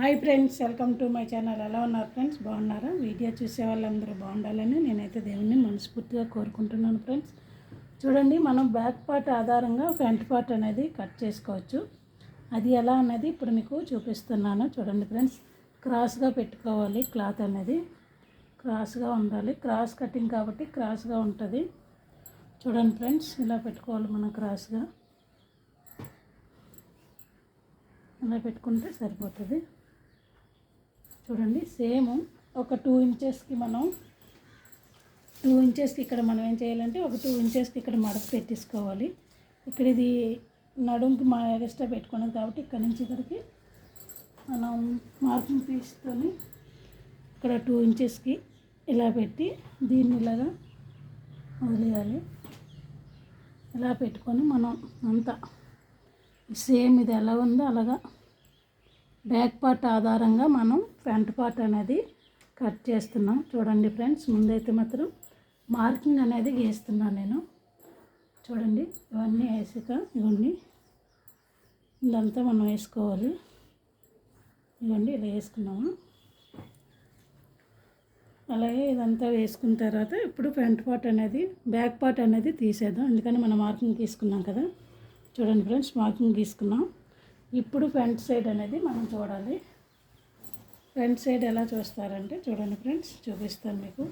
Hi friends welcome to my channel. ఎలా ఉన్నారు friends? బాగున్నారా? వీడియో చూసే వాళ్ళందరూ బాగుండాలని నేనైతే దేవుని మనస్ఫూర్తిగా కోరుకుంటున్నాను ఫ్రెండ్స్. చూడండి మనం బ్యాక్ పార్ట్ ఆధారంగా ఫ్రంట్ పార్ట్ అనేది కట్ చేసుకోవచ్చు. అది ఎలా అనేది ఇప్పుడు మీకు చూపిస్తున్నాను. చూడండి ఫ్రెండ్స్ క్రాస్గా పెట్టుకోవాలి క్లాత్ అనేది. క్రాస్గా ఉండాలి. క్రాస్ కటింగ్ కాబట్టి క్రాస్గా ఉంటుంది. చూడండి ఫ్రెండ్స్ ఇలా పెట్టుకోవాలి మనం క్రాస్గా. ఇలా పెట్టుకుంటే సరిపోతుంది. చూడండి సేమ్ ఒక టూ ఇంచెస్కి మనం టూ ఇంచెస్కి ఇక్కడ మనం ఏం చేయాలంటే ఒక టూ ఇంచెస్కి ఇక్కడ మడత పెట్టేసుకోవాలి. ఇక్కడ ఇది నడుంకి మా ఎక్స్ట్రా పెట్టుకున్నది కాబట్టి ఇక్కడ నుంచి ఇక్కడికి మనం మార్కింగ్ తీసుకొని ఇక్కడ టూ ఇంచెస్కి ఇలా పెట్టి దీన్ని ఇలాగా వదిలేయాలి. ఇలా పెట్టుకొని మనం అంతా సేమ్ ఇది ఎలా ఉందో అలాగా బ్యాక్ పార్ట్ ఆధారంగా మనం ఫ్రంట్ పార్ట్ అనేది కట్ చేస్తున్నాం. చూడండి ఫ్రెండ్స్ ముందైతే మాత్రం మార్కింగ్ అనేది గీస్తున్నాను నేను. చూడండి ఇవన్నీ వేసాక ఇవన్నీ ఇదంతా మనం వేసుకోవాలి. ఇవన్నీ ఇలా వేసుకున్నాము. అలాగే ఇదంతా వేసుకున్న తర్వాత ఇప్పుడు ఫ్రంట్ పార్ట్ అనేది బ్యాక్ పార్ట్ అనేది తీసేద్దాం. ఎందుకని మనం మార్కింగ్ తీసుకున్నాం కదా. చూడండి ఫ్రెండ్స్ మార్కింగ్ తీసుకున్నాం ఇప్పుడు ఫ్రంట్ సైడ్ అనేది మనం చూడాలి. ఫ్రంట్ సైడ్ ఎలా చూస్తారంటే చూడండి ఫ్రెండ్స్ చూపిస్తాను మీకు.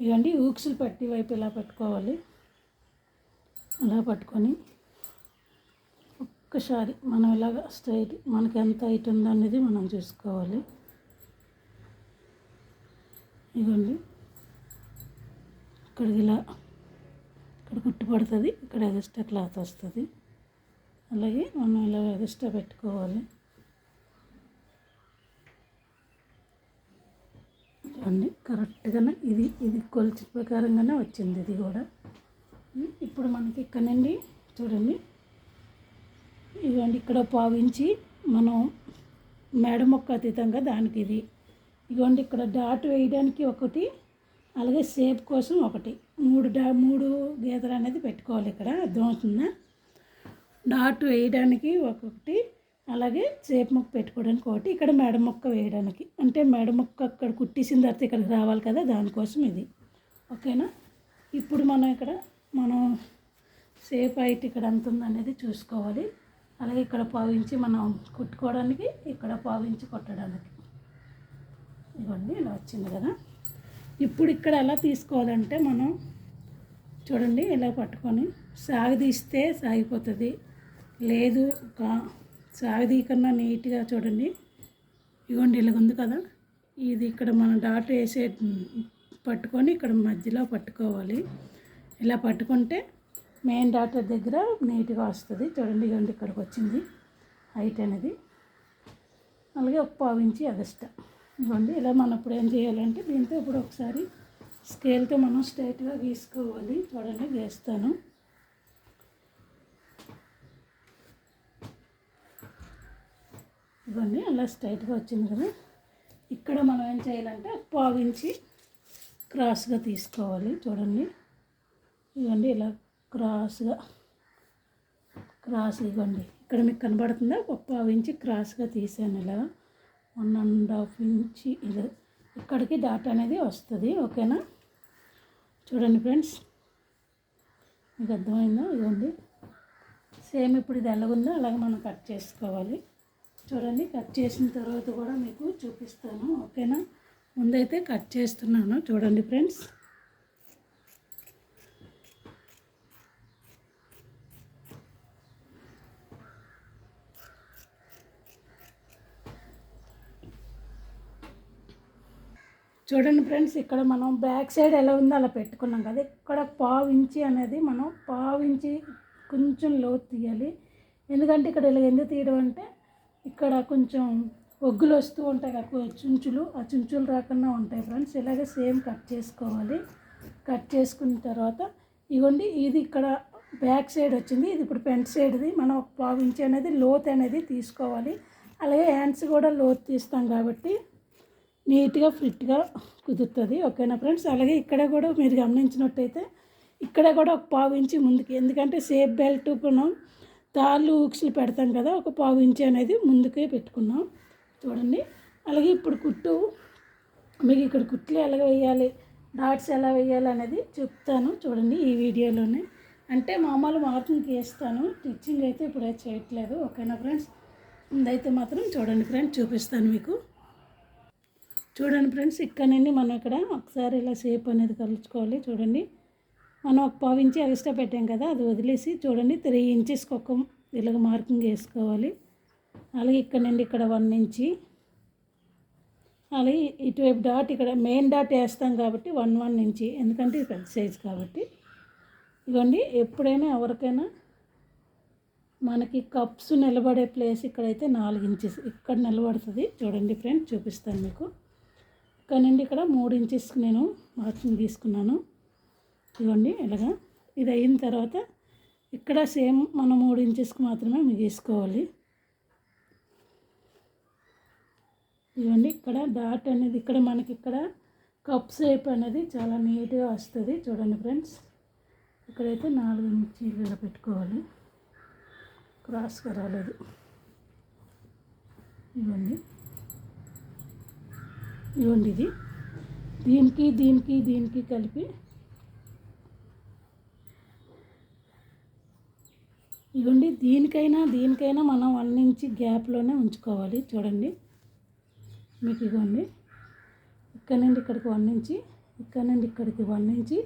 ఇవ్వండి ఊక్సులు పట్టి వైపు ఇలా పట్టుకోవాలి. అలా పట్టుకొని ఒక్కసారి మనం ఇలాగ స్ట్రైట్ మనకి ఎంత హైట్ ఉందో అనేది మనం చూసుకోవాలి. ఇదిగోండి ఇక్కడికి ఇలా ఇక్కడ కుట్టు పడుతుంది ఇక్కడ ఎగస్ట్రా క్లాత్ వస్తుంది అలాగే మనం ఇలా ఎగస్ట్రా పెట్టుకోవాలి. చూడండి కరెక్ట్గానే ఇది ఇది కొలిచి ప్రకారంగానే వచ్చింది ఇది కూడా. ఇప్పుడు మనకి ఇక్కడ నుండి చూడండి. ఇదిగోండి ఇక్కడ పావించి మనం మేడ మొక్క అతీతంగా దానికి ఇది. ఇదిగోండి ఇక్కడ డాట్ వేయడానికి ఒకటి అలాగే సేప్ కోసం ఒకటి. మూడు డా మూడు గీతలు అనేది పెట్టుకోవాలి ఇక్కడ అర్థమవుతుందా? డాట్ వేయడానికి ఒక్కొక్కటి అలాగే చేప మొక్క పెట్టుకోవడానికి ఒకటి ఇక్కడ మెడ మొక్క వేయడానికి. అంటే మెడ మొక్క అక్కడ కుట్టేసిన తర్వాత ఇక్కడికి రావాలి కదా దానికోసం ఇది. ఓకేనా? ఇప్పుడు మనం ఇక్కడ మనం సేఫ్ హైట్ ఇక్కడ ఎంత ఉందనేది చూసుకోవాలి. అలాగే ఇక్కడ పావించి మనం కుట్టుకోవడానికి ఇక్కడ పావించి కొట్టడానికి. ఇవన్నీ ఇలా వచ్చింది కదా. ఇప్పుడు ఇక్కడ ఎలా తీసుకోవాలంటే మనం చూడండి ఇలా పట్టుకొని సాగదీస్తే సాగిపోతుంది. లేదు సాగదీకన్నా నీట్గా చూడండి. ఇగోండి ఇలాగ ఉంది కదా. ఇది ఇక్కడ మనం డాట్ వేసే పట్టుకొని ఇక్కడ మధ్యలో పట్టుకోవాలి. ఇలా పట్టుకుంటే మెయిన్ డాటర్ దగ్గర నీట్గా వస్తుంది. చూడండి ఇగోండి ఇక్కడికి వచ్చింది హైట్ అనేది. అలాగే ఒక పావించి అగస్ట ఇవ్వండి ఇలా మనం ఇప్పుడు ఏం చేయాలంటే దీంతో ఇప్పుడు ఒకసారి స్కేల్తో మనం స్ట్రైట్గా గీసుకోవాలి. చూడండి గీస్తాను. ఇవ్వండి అలా స్ట్రైట్గా వచ్చింది కదా. ఇక్కడ మనం ఏం చేయాలంటే పావించి క్రాస్గా తీసుకోవాలి చూడండి. ఇవ్వండి ఇలా క్రాస్గా క్రాస్ ఇవ్వండి. ఇక్కడ మీకు కనబడుతుందా? ఒక పావించి క్రాస్గా తీసాను ఇలా. వన్ అండ్ హాఫ్ ఇంచి ఇది. ఇక్కడికి డాట్ అనేది వస్తుంది ఓకేనా? చూడండి ఫ్రెండ్స్. మీకు అర్థమైందా? ఇవ్వండి. సేమ్ ఇప్పుడు ఇది ఎలాగుందో అలాగే మనం కట్ చేసుకోవాలి. చూడండి కట్ చేసిన తర్వాత కూడా మీకు చూపిస్తాను ఓకేనా? ముందైతే కట్ చేస్తున్నాను చూడండి ఫ్రెండ్స్. చూడండి ఫ్రెండ్స్ ఇక్కడ మనం బ్యాక్ సైడ్ ఎలా ఉందో అలా పెట్టుకున్నాం కదా. ఇక్కడ పావు ఇంచి అనేది మనం పావు ఇంచి కొంచెం లోతు తీయాలి. ఎందుకంటే ఇక్కడ ఇలా ఎందుకు తీయడం అంటే ఇక్కడ కొంచెం ఒగ్గులు వస్తూ ఉంటాయి కదా చుంచులు. ఆ చుంచులు రాకుండా ఉంటాయి ఫ్రెండ్స్. ఇలాగే సేమ్ కట్ చేసుకోవాలి. కట్ చేసుకున్న తర్వాత ఇవ్వండి ఇది ఇక్కడ బ్యాక్ సైడ్ వచ్చింది. ఇది ఇప్పుడు ఫ్రంట్ సైడ్ది. మనం ఒక పావు అనేది లోత్ అనేది తీసుకోవాలి. అలాగే హ్యాండ్స్ కూడా లోత్ తీస్తాం కాబట్టి నీట్గా ఫిట్గా కుదురుతుంది. ఓకేనా ఫ్రెండ్స్? అలాగే ఇక్కడ కూడా మీరు గమనించినట్టయితే ఇక్కడ కూడా ఒక పావు ఇంచి ముందుకి. ఎందుకంటే సేఫ్ బెల్ట్ మనం తాళ్ళు ఊక్షలు పెడతాం కదా ఒక పావు ఇంచి అనేది ముందుకే పెట్టుకున్నాం. చూడండి. అలాగే ఇప్పుడు కుట్టు మీకు ఇక్కడ కుట్లు ఎలా వేయాలి డాట్స్ ఎలా వేయాలి అనేది చెప్తాను చూడండి ఈ వీడియోలోనే. అంటే మామూలు మార్కింగ్ వేస్తాను స్టిచ్చింగ్ అయితే ఇప్పుడు అయితే చేయట్లేదు. ఓకేనా ఫ్రెండ్స్? ముందైతే మాత్రం చూడండి ఫ్రెండ్స్ చూపిస్తాను మీకు. చూడండి ఫ్రెండ్స్ ఇక్కడ నుండి మనం ఇక్కడ ఒకసారి ఇలా షేప్ అనేది కలుచుకోవాలి. చూడండి. మనం ఒక పావు ఇంచి ఎక్స్ట్రా పెట్టాం కదా అది వదిలేసి చూడండి త్రీ ఇంచెస్కి ఒక ఇలాగ మార్కింగ్ వేసుకోవాలి. అలాగే ఇక్కడ నుండి ఇక్కడ వన్ ఇంచి. అలాగే ఇటువైపు డాట్ ఇక్కడ మెయిన్ డాట్ వేస్తాం కాబట్టి వన్ వన్ ఇంచి ఎందుకంటే ఇది పెద్ద సైజ్ కాబట్టి. ఇవ్వండి ఎప్పుడైనా ఎవరికైనా మనకి కప్స్ నిలబడే ప్లేస్ ఇక్కడైతే నాలుగు ఇంచెస్ ఇక్కడ నిలబడుతుంది. చూడండి ఫ్రెండ్ చూపిస్తాను మీకు. ఇక్కడ నుండి ఇక్కడ మూడు ఇంచెస్కి నేను మార్కింగ్ తీసుకున్నాను. ఇవ్వండి ఇలాగా. ఇది అయిన తర్వాత ఇక్కడ సేమ్ మనం మూడు ఇంచెస్కి మాత్రమే మిగేసుకోవాలి ఇవ్వండి ఇక్కడ డాట్ అనేది ఇక్కడ మనకి ఇక్కడ కప్ షేప్ అనేది చాలా నీట్గా వస్తుంది. చూడండి ఫ్రెండ్స్ ఇక్కడైతే నాలుగు ఇంచీలు ఇలా పెట్టుకోవాలి. క్రాస్గా రాలేదు. ఇవ్వండి. ఇవ్వండి ఇది. దీనికి దీనికి దీనికి కలిపి ఇవ్వండి దీనికైనా దీనికైనా మనం వన్ ఇంచ్ గ్యాప్లోనే ఉంచుకోవాలి. చూడండి. మీకు ఇవ్వండి ఇక్కడ నుండి ఇక్కడికి వన్ ఇంచి ఇక్కడ నుండి ఇక్కడికి వన్ ఇంచి.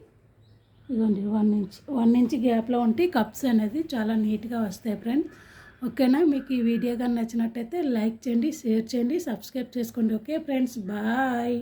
ఇవ్వండి వన్ ఇంచ్. వన్ ఇంచ్ గ్యాప్లో ఉంటే కప్స్ అనేది చాలా నీట్గా వస్తాయి ఫ్రెండ్ ఓకేనా? మీకు ఈ వీడియో కానీ నచ్చినట్టయితే లైక్ చేయండి షేర్ చేయండి సబ్స్క్రైబ్ చేసుకోండి. Okay friends. బాయ్.